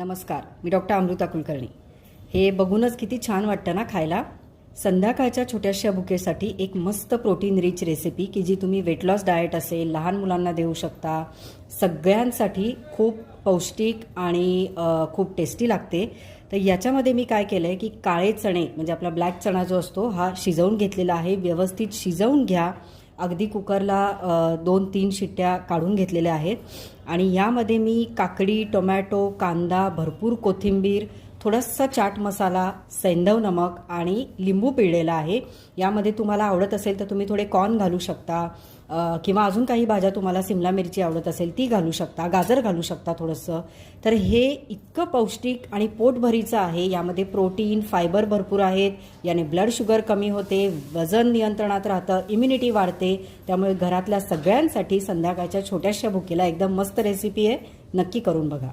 नमस्कार मी डॉक्टर अमृता कुलकर्णी. हे बघूनच किती छान वाटतं ना खायला? संध्याकाळच्या छोट्याशा बुकेसाठी एक मस्त प्रोटीन रिच रेसिपी की जी तुम्ही वेट लॉस डाएट असेल लहान मुलांना देऊ शकता सगळ्यांसाठी खूप पौष्टिक आणि खूप टेस्टी लागते. तर याच्यामध्ये मी काय केलं आहे की काळे चणे म्हणजे आपला ब्लॅक चणा जो असतो हा शिजवून घेतलेला आहे. व्यवस्थित शिजवून घ्या. अगदी कुकरला दोन तीन शिट्ट्या काढून घेतलेल्या आहेत. आणि यामध्ये मी काकडी टोमॅटो कांदा भरपूर कोथिंबीर थोडासा चाट मसाला सैंधव नमक आणि लिंबू पिळलेला आहे. यामध्ये तुम्हाला आवडत असेल तर तुम्ही थोडे कॉर्न घालू शकता किंवा अजून काही भाज्या तुम्हाला सिमला मिरची आवडत असेल ती घालू शकता गाजर घालू शकता थोडंसं. तर हे इतकं पौष्टिक आणि पोटभरीचं आहे. यामध्ये प्रोटीन फायबर भरपूर आहेत. याने ब्लड शुगर कमी होते वजन नियंत्रणात राहतं इम्युनिटी वाढते. त्यामुळे घरातल्या सगळ्यांसाठी संध्याकाळच्या छोट्याशा भुकेला एकदम मस्त रेसिपी आहे. नक्की करून बघा.